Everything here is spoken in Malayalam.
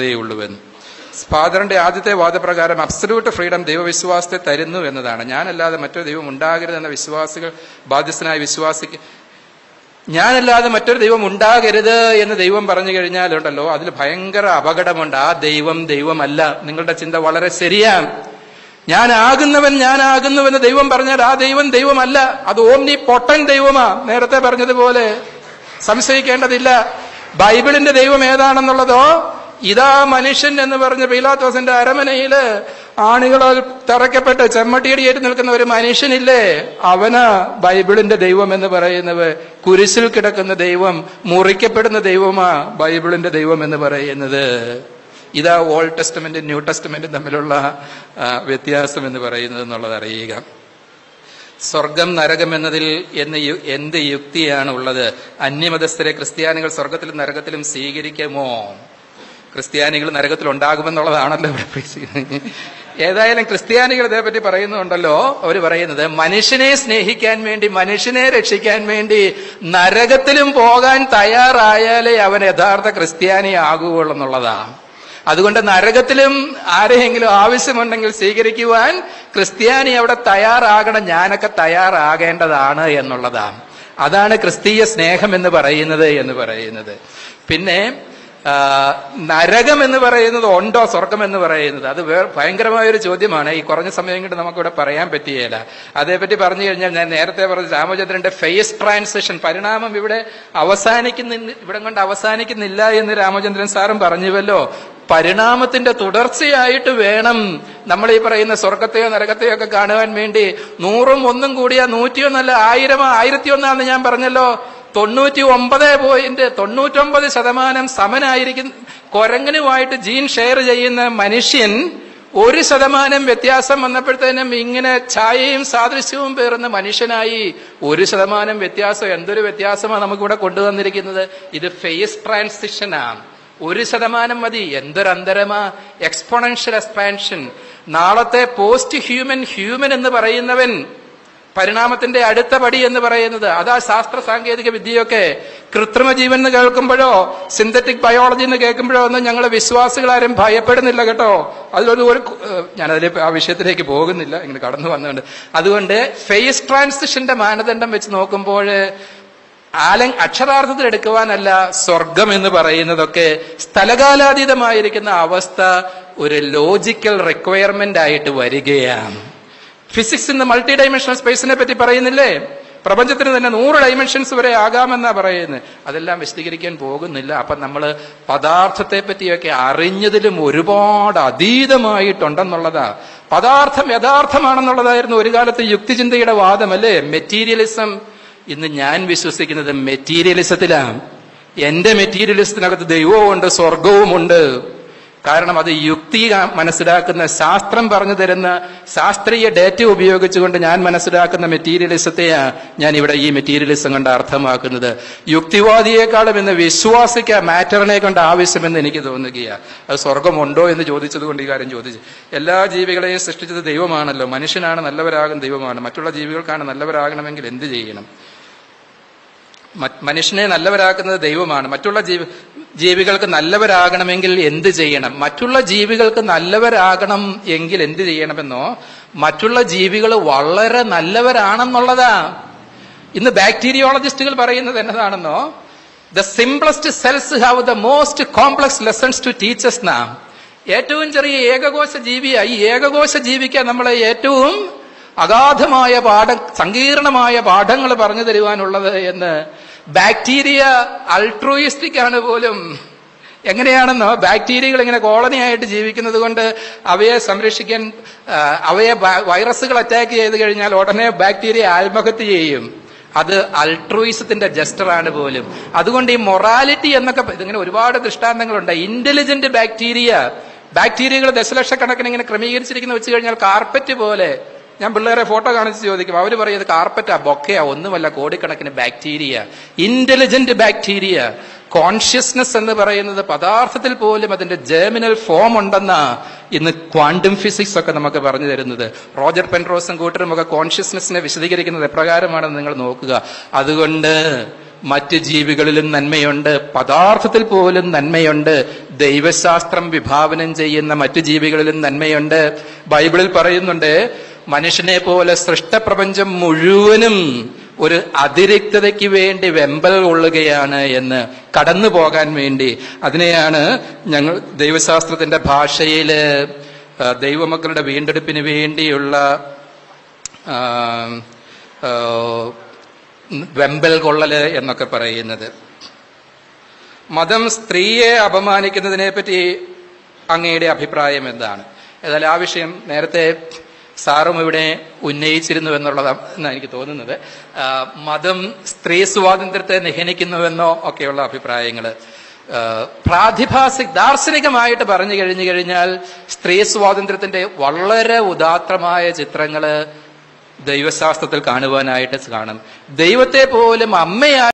ഉള്ളുവെന്ന്. ഫാദറിന്റെ ആദ്യത്തെ വാദപ്രകാരം അബ്സല്യൂട്ട് ഫ്രീഡം ദൈവവിശ്വാസത്തെ തരുന്നു എന്നതാണ്. ഞാനല്ലാതെ മറ്റൊരു ദൈവം ഉണ്ടാകരുതെന്ന വിശ്വാസികൾ ബാധ്യസ്ഥനായ വിശ്വാസിക്ക് ഞാനല്ലാതെ മറ്റൊരു ദൈവം ഉണ്ടാകരുത് എന്ന് ദൈവം പറഞ്ഞു കഴിഞ്ഞാലുണ്ടല്ലോ അതിൽ ഭയങ്കര അപകടമുണ്ട്. ആ ദൈവം ദൈവമല്ല. നിങ്ങളുടെ ചിന്ത വളരെ ശരിയാണ്. ഞാനാകുന്നവൻ ഞാനാകുന്നുവെന്ന് ദൈവം പറഞ്ഞാൽ ആ ദൈവം ദൈവമല്ല. അത് ഓംനി പൊട്ടൻ ദൈവമാ. നേരത്തെ പറഞ്ഞതുപോലെ സംശയിക്കേണ്ടതില്ല. ബൈബിളിന്റെ ദൈവം ഏതാണെന്നുള്ളതോ ഇതാ മനുഷ്യൻ എന്ന് പറഞ്ഞ പീലാത്തോസിന്റെ അരമനയിൽ ആണികളാൽ തറയ്ക്കപ്പെട്ട് ചെമ്മട്ടിയടിയേറ്റ് നിൽക്കുന്ന ഒരു മനുഷ്യനില്ലേ? അവന് ബൈബിളിന്റെ ദൈവം എന്ന് പറയുന്നത്. കുരിശിൽ കിടക്കുന്ന ദൈവം മുറിക്കപ്പെടുന്ന ദൈവമാ ബൈബിളിന്റെ ദൈവം എന്ന് പറയുന്നത്. ഇതാ ഓൾഡ് ടെസ്റ്റമെന്റും ന്യൂ ടെസ്റ്റമെന്റും തമ്മിലുള്ള വ്യത്യാസം എന്ന് പറയുന്നത് എന്നുള്ളത് അറിയുക. സ്വർഗം നരകം എന്നതിൽ എന്ന് എന്ത് യുക്തിയാണ് ഉള്ളത് അന്യമതസ്ഥരെ ക്രിസ്ത്യാനികൾ സ്വർഗത്തിലും നരകത്തിലും സ്വീകരിക്കുമോ? ക്രിസ്ത്യാനികൾ പ്രതീക്ഷിക്കുന്നത് ഏതായാലും ക്രിസ്ത്യാനികൾ ഇതേപ്പറ്റി പറയുന്നുണ്ടല്ലോ. അവർ പറയുന്നത് മനുഷ്യനെ സ്നേഹിക്കാൻ വേണ്ടി മനുഷ്യനെ രക്ഷിക്കാൻ വേണ്ടി നരകത്തിലും പോകാൻ തയ്യാറായാലേ അവൻ യഥാർത്ഥ ക്രിസ്ത്യാനി ആകുകയുള്ളൂ എന്നുള്ളതാണ്. അതുകൊണ്ട് നരകത്തിലും ആരെയെങ്കിലും ആവശ്യമുണ്ടെങ്കിൽ സ്വീകരിക്കുവാൻ ക്രിസ്ത്യാനി അവിടെ തയ്യാറാകണം ഞാനൊക്കെ തയ്യാറാകേണ്ടതാണ് എന്നുള്ളതാണ്. അതാണ് ക്രിസ്തീയ സ്നേഹം എന്ന് പറയുന്നത് എന്ന് പറയുന്നത്. പിന്നെ നരകം എന്ന് പറയുന്നത് ഉണ്ടോ സ്വർഗം എന്ന് പറയുന്നത്? അത് വേ ഭയങ്കരമായ ഒരു ചോദ്യമാണ്. ഈ കുറഞ്ഞ സമയം കൊണ്ട് നമുക്കിവിടെ പറയാൻ പറ്റിയേല അതേപറ്റി പറഞ്ഞു കഴിഞ്ഞാൽ ഞാൻ നേരത്തെ പറഞ്ഞ രാമചന്ദ്രന്റെ ഫേസ് ട്രാൻസിഷൻ പരിണാമം ഇവിടെ അവസാനിക്കുന്ന ഇവിടെ കൊണ്ട് അവസാനിക്കുന്നില്ല എന്ന് രാമചന്ദ്രൻ സാറും പറഞ്ഞുവല്ലോ. പരിണാമത്തിന്റെ തുടർച്ചയായിട്ട് വേണം നമ്മൾ ഈ പറയുന്ന സ്വർഗത്തെയോ നരകത്തെയോ ഒക്കെ കാണുവാൻ വേണ്ടി. നൂറും ഒന്നും കൂടിയ നൂറ്റിയൊന്നല്ല ആയിരമോ ആയിരത്തി ഒന്നാന്ന് ഞാൻ പറഞ്ഞല്ലോ. തൊണ്ണൂറ്റി ഒമ്പത് പോയിന്റ് തൊണ്ണൂറ്റൊമ്പത് ശതമാനം സമനായിരിക്കും കൊരങ്ങനുമായിട്ട് ജീൻ ഷെയർ ചെയ്യുന്ന മനുഷ്യൻ ഒരു ശതമാനം വ്യത്യാസം വന്നപ്പോഴത്തേനും ഇങ്ങനെ ഛായയും സാദൃശ്യവും പേറുന്ന മനുഷ്യനായി ഒരു ശതമാനം വ്യത്യാസം എന്തൊരു വ്യത്യാസമാണ് നമുക്കിവിടെ കൊണ്ടുവന്നിരിക്കുന്നത് ഇത് ഫേസ് ട്രാൻസിഷനാണ്. ഒരു ശതമാനം മതി എന്തൊരന്തരമാ? Exponential expansion. നാളത്തെ പോസ്റ്റ് ഹ്യൂമൻ ഹ്യൂമൻ എന്ന് പറയുന്നവൻ പരിണാമത്തിന്റെ അടുത്ത പടി എന്ന് പറയുന്നത്. അതാ ശാസ്ത്ര സാങ്കേതിക വിദ്യയൊക്കെ കൃത്രിമ ജീവൻ എന്ന് കേൾക്കുമ്പോഴോ സിന്തറ്റിക് ബയോളജി എന്ന് കേൾക്കുമ്പോഴോ ഒന്നും ഞങ്ങൾ വിശ്വാസികളാരും ഭയപ്പെടുന്നില്ല കേട്ടോ. അതിലൊരു ഒരു ഞാൻ ഞാനതിൽ ആ വിഷയത്തിലേക്ക് പോകുന്നില്ല. ഇങ്ങനെ കടന്നു വന്നുകൊണ്ട് അതുകൊണ്ട് ഫേസ് ട്രാൻസിഷന്റെ മാനദണ്ഡം വെച്ച് നോക്കുമ്പോൾ ആലം അക്ഷരാർത്ഥത്തിൽ എടുക്കുവാനല്ല സ്വർഗം എന്ന് പറയുന്നതൊക്കെ സ്ഥലകാലാതീതമായിരിക്കുന്ന അവസ്ഥ ഒരു ലോജിക്കൽ റിക്വയർമെന്റ് ആയിട്ട് വരികയാണ്. ഫിസിക്സ് ഇന്ന് മൾട്ടി ഡൈമെൻഷണൽ സ്പേസിനെ പറ്റി പറയുന്നില്ലേ? പ്രപഞ്ചത്തിന് തന്നെ നൂറ് ഡൈമെൻഷൻസ് വരെ ആകാമെന്നാ പറയുന്നത് അതെല്ലാം വിശദീകരിക്കാൻ പോകുന്നില്ല. അപ്പൊ നമ്മൾ പദാർത്ഥത്തെ പറ്റിയൊക്കെ അറിഞ്ഞതിലും ഒരുപാട് അതീതമായിട്ടുണ്ടെന്നുള്ളതാ. പദാർത്ഥം യഥാർത്ഥമാണെന്നുള്ളതായിരുന്നു ഒരു കാലത്ത് യുക്തിചിന്തയുടെ വാദം അല്ലേ മെറ്റീരിയലിസം ഇന്ന് ഞാൻ വിശ്വസിക്കുന്നത് മെറ്റീരിയലിസത്തിലാണ് എന്റെ മെറ്റീരിയലിസത്തിനകത്ത് ദൈവവുമുണ്ട് സ്വർഗവുമുണ്ട് കാരണം അത് യുക്തി മനസ്സിലാക്കുന്ന ശാസ്ത്രം പറഞ്ഞു തരുന്ന ശാസ്ത്രീയ ഡേറ്റ ഉപയോഗിച്ചുകൊണ്ട് ഞാൻ മനസ്സിലാക്കുന്ന മെറ്റീരിയലിസത്തെയാണ് ഞാൻ ഇവിടെ ഈ മെറ്റീരിയലിസം കൊണ്ട് അർത്ഥമാക്കുന്നത്. യുക്തിവാദിയെക്കാളും ഇന്ന് വിശ്വാസിക്ക മാറ്ററിനെ കൊണ്ട് ആവശ്യമെന്ന് എനിക്ക് തോന്നുകയാ. അത് സ്വർഗമുണ്ടോ എന്ന് ചോദിച്ചത് കൊണ്ട് ഈ കാര്യം ചോദിച്ചു. എല്ലാ ജീവികളെയും സൃഷ്ടിച്ചത് ദൈവമാണല്ലോ. മനുഷ്യനാണ് നല്ലവരാകും ദൈവമാണ്. മറ്റുള്ള ജീവികൾക്കാണ് നല്ലവരാകണമെങ്കിൽ എന്ത് ചെയ്യണം? മനുഷ്യനെ നല്ലവരാക്കുന്നത് ദൈവമാണ്. മറ്റുള്ള ജീവി ജീവികൾക്ക് നല്ലവരാകണമെങ്കിൽ എന്ത് ചെയ്യണം? മറ്റുള്ള ജീവികൾക്ക് നല്ലവരാകണം എങ്കിൽ എന്ത് ചെയ്യണമെന്നോ? മറ്റുള്ള ജീവികൾ വളരെ നല്ലവരാണെന്നുള്ളതാ. ഇന്ന് ബാക്ടീരിയോളജിസ്റ്റുകൾ പറയുന്നത് എന്നതാണെന്നോ? The simplest cells have the most complex lessons to teachers നാം ഏറ്റവും ചെറിയ ഏകകോശ ജീവിയായി ഏകകോശ ജീവിക്ക നമ്മളെ ഏറ്റവും അഗാധമായ പാഠ സങ്കീർണമായ പാഠങ്ങൾ പറഞ്ഞു തരുവാനുള്ളത് എന്ന് ബാക്ടീരിയ അൾട്രോയിസ്റ്റിക് ആണ് പോലും. എങ്ങനെയാണെന്നോ ബാക്ടീരിയകൾ ഇങ്ങനെ കോളനിയായിട്ട് ജീവിക്കുന്നത് കൊണ്ട് അവയെ സംരക്ഷിക്കാൻ അവയെ വൈറസുകൾ അറ്റാക്ക് ചെയ്ത് കഴിഞ്ഞാൽ ഉടനെ ബാക്ടീരിയ ആത്മഹത്യ ചെയ്യും. അത് അൾട്രോയിസത്തിന്റെ ജസ്റ്ററാണ് പോലും. അതുകൊണ്ട് ഈ മൊറാലിറ്റി എന്നൊക്കെ ഇതിങ്ങനെ ഒരുപാട് ദൃഷ്ടാന്തങ്ങളുണ്ട്. ഇന്റലിജന്റ് ബാക്ടീരിയ ബാക്ടീരിയകൾ ദശലക്ഷക്കണക്കിന് ഇങ്ങനെ ക്രമീകരിച്ചിരിക്കുന്ന വെച്ച് കഴിഞ്ഞാൽ കാർപ്പറ്റ് പോലെ ഞാൻ പിള്ളേരെ ഫോട്ടോ കാണിച്ച് ചോദിക്കും. അവർ പറയും ഇത് കാർപ്പറ്റാ ബൊക്കയാ ഒന്നുമല്ല കോടിക്കണക്കിന് ബാക്ടീരിയ ഇന്റലിജന്റ് ബാക്ടീരിയ കോൺഷ്യസ്നെസ് എന്ന് പറയുന്നത് പദാർത്ഥത്തിൽ പോലും അതിന്റെ ജേമിനൽ ഫോം ഉണ്ടെന്ന ഇന്ന് ക്വാണ്ടം ഫിസിക്സ് ഒക്കെ നമുക്ക് പറഞ്ഞു തരുന്നത്. റോജർ പെൻറോസും കൂട്ടരും ഒക്കെ കോൺഷ്യസ്നെസ്സിനെ വിശദീകരിക്കുന്നത് എപ്രകാരമാണെന്ന് നിങ്ങൾ നോക്കുക. അതുകൊണ്ട് മറ്റ് ജീവികളിലും നന്മയുണ്ട് പദാർത്ഥത്തിൽ പോലും നന്മയുണ്ട് ദൈവശാസ്ത്രം വിഭാവനം ചെയ്യുന്ന മറ്റു ജീവികളിലും നന്മയുണ്ട്. ബൈബിളിൽ പറയുന്നുണ്ട് മനുഷ്യനെ പോലെ സൃഷ്ടപ്രപഞ്ചം മുഴുവനും ഒരു അതിരിക്തതയ്ക്ക് വേണ്ടി വെമ്പൽ കൊള്ളുകയാണ് എന്ന് കടന്നു പോകാൻ വേണ്ടി. അതിനെയാണ് ഞങ്ങൾ ദൈവശാസ്ത്രത്തിന്റെ ഭാഷയിൽ ദൈവമക്കളുടെ വീണ്ടെടുപ്പിന് വേണ്ടിയുള്ള വെമ്പൽ കൊള്ളൽ എന്നൊക്കെ പറയുന്നത്. മതം സ്ത്രീയെ അപമാനിക്കുന്നതിനെ പറ്റി അങ്ങയുടെ അഭിപ്രായം എന്താണ്? ഏതായാലും ആ വിഷയം നേരത്തെ സാറും ഇവിടെ ഉന്നയിച്ചിരുന്നു എന്നുള്ളതാണ് എനിക്ക് തോന്നുന്നത്. മതം സ്ത്രീ സ്വാതന്ത്ര്യത്തെ നിഹനിക്കുന്നുവെന്നോ ഒക്കെയുള്ള അഭിപ്രായങ്ങൾ പ്രാതിഭാസിക് ദാർശനികമായിട്ട് പറഞ്ഞു കഴിഞ്ഞു കഴിഞ്ഞാൽ സ്ത്രീ സ്വാതന്ത്ര്യത്തിന്റെ വളരെ ഉദാത്തമായ ചിത്രങ്ങൾ ദൈവശാസ്ത്രത്തിൽ കാണുവാനായിട്ട് കാണും. ദൈവത്തെ പോലും അമ്മയായി